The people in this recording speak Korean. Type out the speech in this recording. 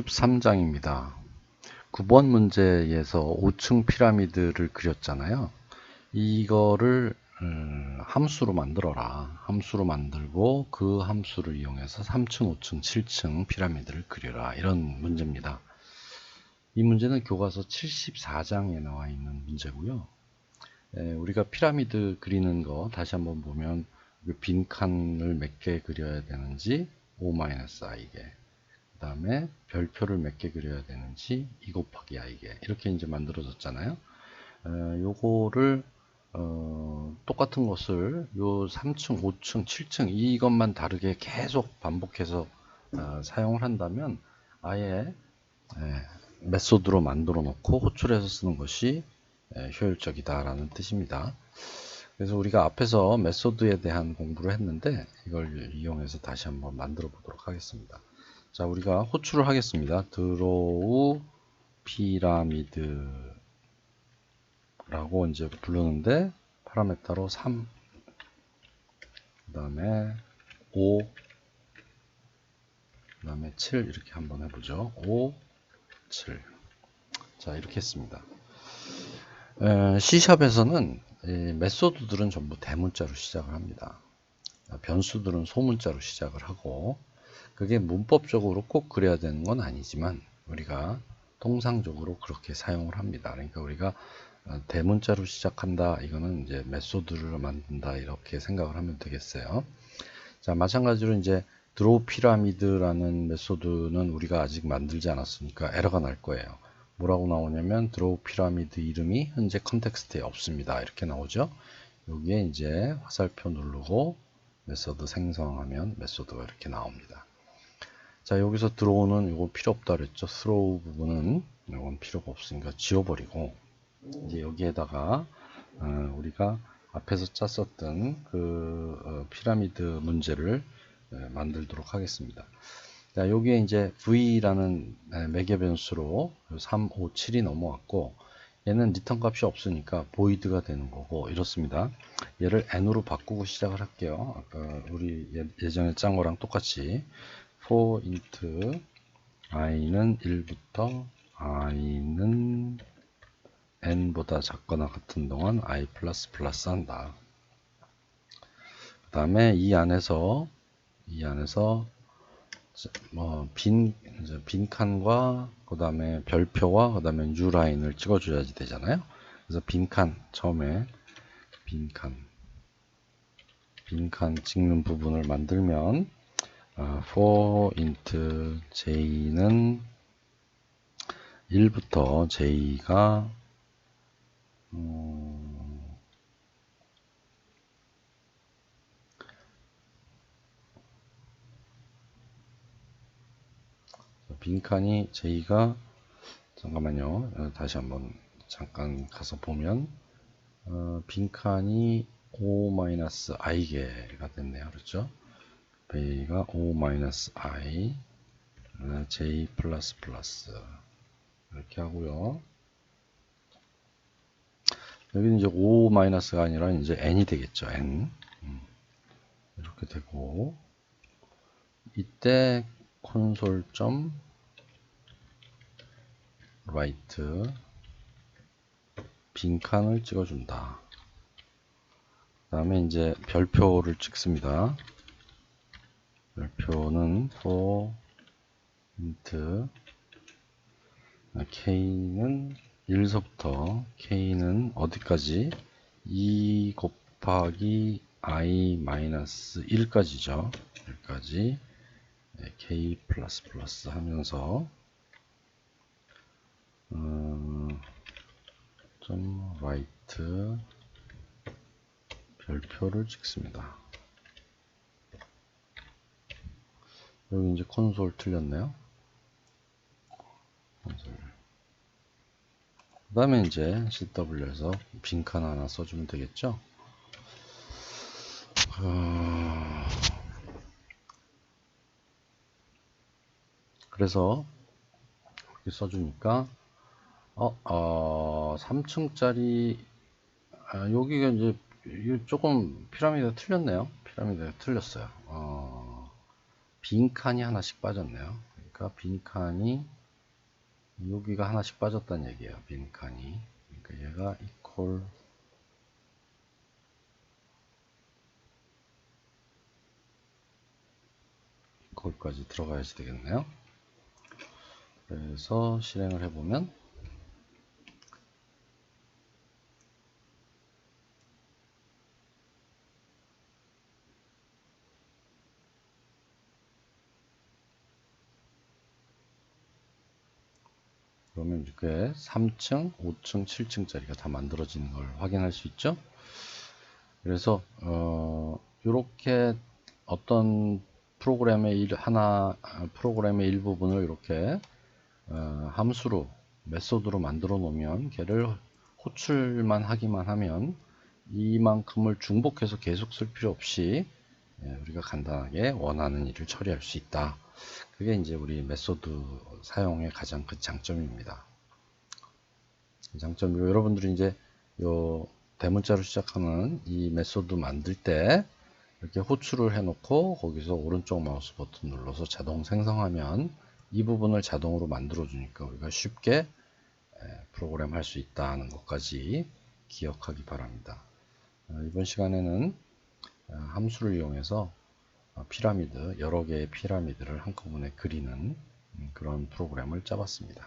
13장입니다. 9번 문제에서 5층 피라미드를 그렸잖아요. 이거를 음, 함수로 만들어라. 함수로 만들고 그 함수를 이용해서 3층, 5층, 7층 피라미드를 그려라. 이런 문제입니다. 이 문제는 교과서 74장에 나와 있는 문제고요. 에, 우리가 피라미드 그리는 거 다시 한번 보면 그빈 칸을 몇 개 그려야 되는지 5-i개 그 다음에 별표를 몇 개 그려야 되는지 2 곱하기 i개 이렇게 이제 만들어졌잖아요. 에, 요거를 어, 똑같은 것을 요 3층, 5층, 7층 이것만 다르게 계속 반복해서 어, 사용을 한다면 아예 에, 메소드로 만들어 놓고 호출해서 쓰는 것이 에, 효율적이다라는 뜻입니다. 그래서 우리가 앞에서 메소드에 대한 공부를 했는데 이걸 이용해서 다시 한번 만들어 보도록 하겠습니다. 자, 우리가 호출을 하겠습니다. 드로우 피라미드 라고 이제 부르는데 파라메타로 3 그 다음에 5 그 다음에 7 이렇게 한번 해보죠. 5 7 자 이렇게 했습니다. C샵에서는 메소드들은 전부 대문자로 시작을 합니다. 변수들은 소문자로 시작을 하고 그게 문법적으로 꼭 그래야 되는 건 아니지만 우리가 통상적으로 그렇게 사용을 합니다 그러니까 우리가 어, 대문자로 시작한다. 이거는 이제 메소드를 만든다. 이렇게 생각을 하면 되겠어요. 자, 마찬가지로 이제 드로우 피라미드라는 메소드는 우리가 아직 만들지 않았으니까 에러가 날 거예요. 뭐라고 나오냐면 드로우 피라미드 이름이 현재 컨텍스트에 없습니다. 이렇게 나오죠. 여기에 이제 화살표 누르고 메소드 생성하면 메소드가 이렇게 나옵니다. 자, 여기서 들어오는 이거 필요 없다 그랬죠. 스로우 부분은 이건 필요가 없으니까 지워버리고 이제 여기에다가 어, 우리가 앞에서 짰었던 그 어, 피라미드 문제를 어, 만들도록 하겠습니다. 자, 여기에 이제 v라는 매개 변수로 3, 5, 7이 넘어왔고 얘는 리턴 값이 없으니까 보이드가 되는 거고 이렇습니다. 얘를 n으로 바꾸고 시작을 할게요. 아까 우리 예전에 짠 거랑 똑같이 for int i는 1부터 i는 n보다 작거나 같은 동안 i 한다. 그 다음에 이 안에서 이 안에서 뭐빈 빈 칸과 그 다음에 별표와 그 다음에 U 라인을 찍어줘야지 되잖아요. 그래서 빈칸 처음에 빈칸 빈칸 찍는 부분을 만들면 어, for int j는 1부터 j가 음, 빈칸이 저희가 잠깐만요. 어, 다시 한번 잠깐 가서 보면 어, 빈칸이 5-i개가 됐네요. 그렇죠? 베이가 5-i 어, j 플러스 이렇게 하고요. 여기는 이제 5 마이너스가 아니라 이제 n이 되겠죠. n 음. 이렇게 되고 이때 콘솔 점 라이트 빈칸을 찍어준다. 그 다음에 이제 별표를 찍습니다. 별표는 for int k는 1서부터 k는 어디까지? 2 곱하기 i 마이너스 1까지죠. 여기까지 k 플러스 플러스 하면서 어, 좀 라이트 별표를 찍습니다. 여기 이제 콘솔 틀렸네요. 콘솔. 그 다음에 이제 CW에서 빈칸 하나 써주면 되겠죠. 어... 그래서 이렇게 써주니까 어, 어 3층짜리 아, 여기가 이제 조금 피라미드가 틀렸네요. 피라미드가 틀렸어요. 어, 빈칸이 하나씩 빠졌네요. 그러니까 빈칸이 여기가 하나씩 빠졌다는 얘기예요. 빈칸이. 그러니까 얘가 equal equal까지 들어가야지 되겠네요. 그래서 실행을 해보면 그러면 이렇게 3층, 5층, 7층짜리가 다 만들어지는 걸 확인할 수 있죠. 그래서 어, 이렇게 어떤 프로그램의 일 하나 프로그램의 일부분을 이렇게 어, 함수로 메소드로 만들어 놓으면 걔를 호출만 하기만 하면 이만큼을 중복해서 계속 쓸 필요 없이 예, 우리가 간단하게 원하는 일을 처리할 수 있다. 그게 이제 우리 메소드 사용의 가장 큰 장점입니다. 장점이고 여러분들이 이제 요 대문자로 시작하는 이 메소드 만들 때 이렇게 호출을 해놓고 거기서 오른쪽 마우스 버튼 눌러서 자동 생성하면 이 부분을 자동으로 만들어 주니까 우리가 쉽게 프로그램 할 수 있다는 것까지 기억하기 바랍니다. 어, 이번 시간에는 어, 함수를 이용해서 어, 피라미드, 여러 개의 피라미드를 한꺼번에 그리는 음, 그런 프로그램을 짜봤습니다.